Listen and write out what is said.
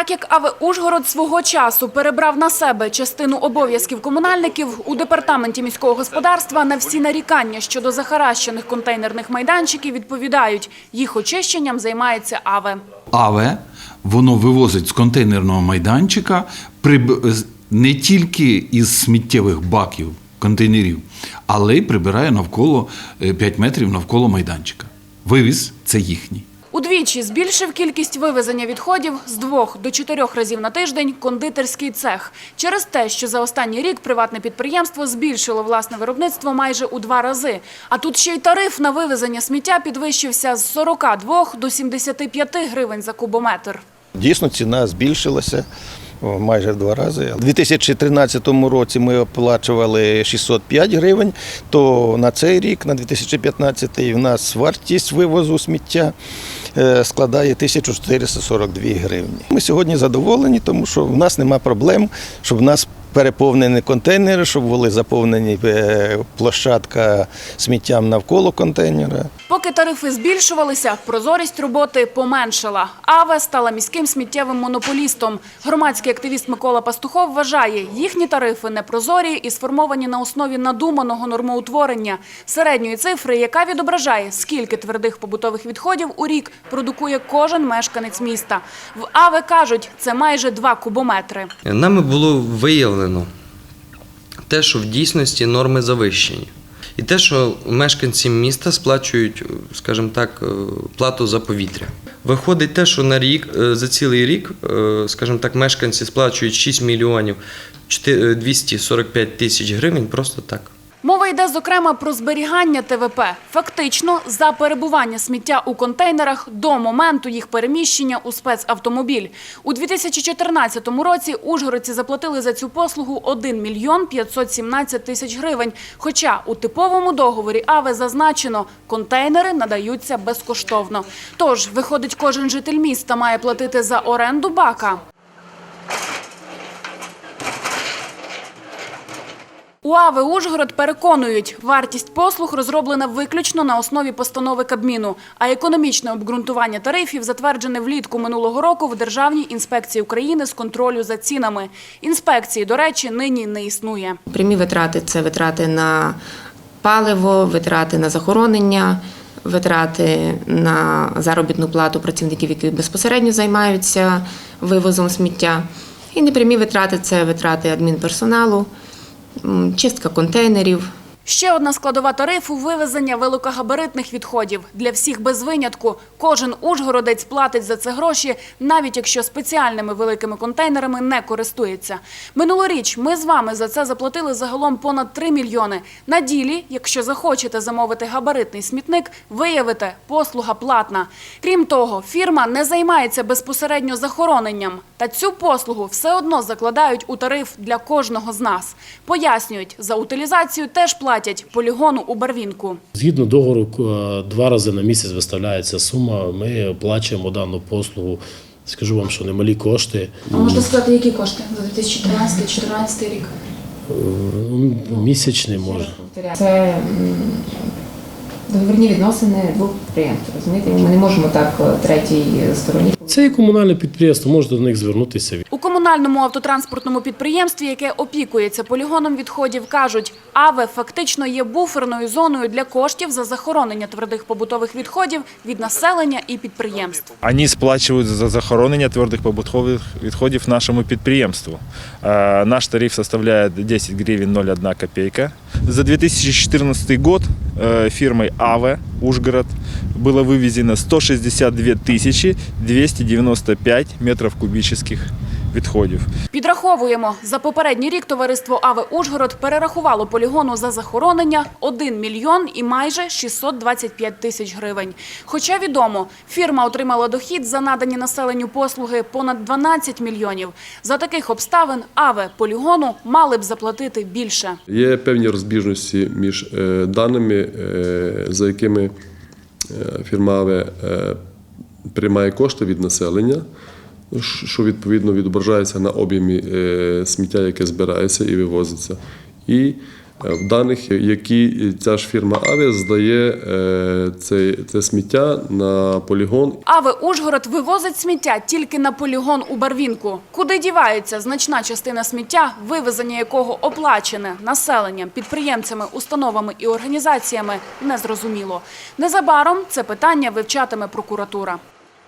Так як АВ Ужгород свого часу перебрав на себе частину обов'язків комунальників, у департаменті міського господарства на всі нарікання щодо захаращених контейнерних майданчиків відповідають. Їх очищенням займається АВЕ. АВЕ воно вивозить з контейнерного майданчика не тільки із сміттєвих баків, контейнерів, але й прибирає навколо е, 5 метрів навколо майданчика. Вивіз це їхній. Удвічі збільшив кількість вивезення відходів з двох до чотирьох разів на тиждень кондитерський цех. Через те, що за останній рік приватне підприємство збільшило власне виробництво майже у два рази. А тут ще й тариф на вивезення сміття підвищився з 42 до 75 гривень за кубометр. Дійсно, ціна збільшилася майже в два рази. У 2013 році ми оплачували 605 гривень, то на цей рік, на 2015, в нас вартість вивозу сміття е, складає 1442 гривні. Ми сьогодні задоволені, тому що в нас немає проблем, щоб нас переповнені контейнери, щоб були заповнені е, площадка сміттям навколо контейнера. Поки тарифи збільшувалися, прозорість роботи поменшала. АВЕ стала міським сміттєвим монополістом. Громадський активіст Микола Пастухов вважає, їхні тарифи непрозорі і сформовані на основі надуманого нормоутворення, середньої цифри, яка відображає, скільки твердих побутових відходів у рік продукує кожен мешканець міста. В АВЕ кажуть, це майже два кубометри. Нами було виявлено те, що в дійсності норми завищені. І те, що мешканці міста сплачують, скажімо так, е, плату за повітря. Виходить те, що на рік, е, за цілий рік, е, скажімо так, мешканці сплачують 6 мільйонів 245 тисяч гривень просто так. Мова йде, зокрема, про зберігання ТВП. Фактично, за перебування сміття у контейнерах до моменту їх переміщення у спецавтомобіль. У 2014 році ужгородці заплатили за цю послугу 1 мільйон 517 тисяч гривень. Хоча у типовому договорі АВЕ зазначено, контейнери надаються безкоштовно. Тож, виходить, кожен житель міста має платити за оренду бака. У Ужгород переконують, вартість послуг розроблена виключно на основі постанови Кабміну, а економічне обґрунтування тарифів затверджене влітку минулого року в Державній інспекції України з контролю за цінами. Інспекції, до речі, нині не існує. Прямі витрати це витрати на паливо, витрати на захоронення, витрати на заробітну плату працівників, які безпосередньо займаються вивозом сміття. І непрямі витрати це витрати адмінперсоналу, чистка контейнерів. Ще одна складова тарифу – вивезення великогабаритних відходів. Для всіх без винятку. Кожен ужгородець платить за це гроші, навіть якщо спеціальними великими контейнерами не користується. Минулоріч ми з вами за це заплатили загалом понад 3 мільйони. На ділі, якщо захочете замовити габаритний смітник, виявите – послуга платна. Крім того, фірма не займається безпосередньо захороненням. Та цю послугу все одно закладають у тариф для кожного з нас. Пояснюють, за утилізацію теж платять полігону у Барвінку. Згідно договору, е, два рази на місяць виставляється сума. Ми оплачуємо дану послугу. Скажу вам, що немалі кошти. А можете сказати, які кошти за 2013-2014 рік? Ну, Місячний може. Це договірні відносини двох підприємств. Розумієте, ми не можемо так е, третій стороні. Це і комунальне підприємство, можете до них звернутися У комунальному автотранспортному підприємстві, яке опікується полігоном відходів, кажуть, АВЕ фактично є буферною зоною для коштів за захоронення твердих побутових відходів від населення і підприємств. Вони сплачують за захоронення твердих побутових відходів нашому підприємству. Е, Наш тариф составляє 10 гривень 0,1 копейка. За 2014 год э, фирмой АВЕ Ужгород было вывезено 162 тысячи 295 метров кубических відходів. Підраховуємо, за попередній рік товариство АВЕ Ужгород перерахувало полігону за захоронення 1 мільйон і майже 625 тисяч гривень. Хоча відомо, фірма отримала дохід за надані населенню послуги понад 12 мільйонів. За таких обставин АВЕ полігону мали б заплатити більше. Є певні розбіжності між е, даними, е, за якими е, фірма АВЕ приймає кошти від населення, що відповідно відображається на об'ємі е, сміття, яке збирається і вивозиться, і в даних, які ця ж фірма Авіас здає е, це, це сміття на полігон Аве Ужгород вивозить сміття тільки на полігон у Барвінку. Куди дівається значна частина сміття, вивезення якого оплачене населенням, підприємцями, установами і організаціями, незрозуміло. Незабаром це питання вивчатиме прокуратура.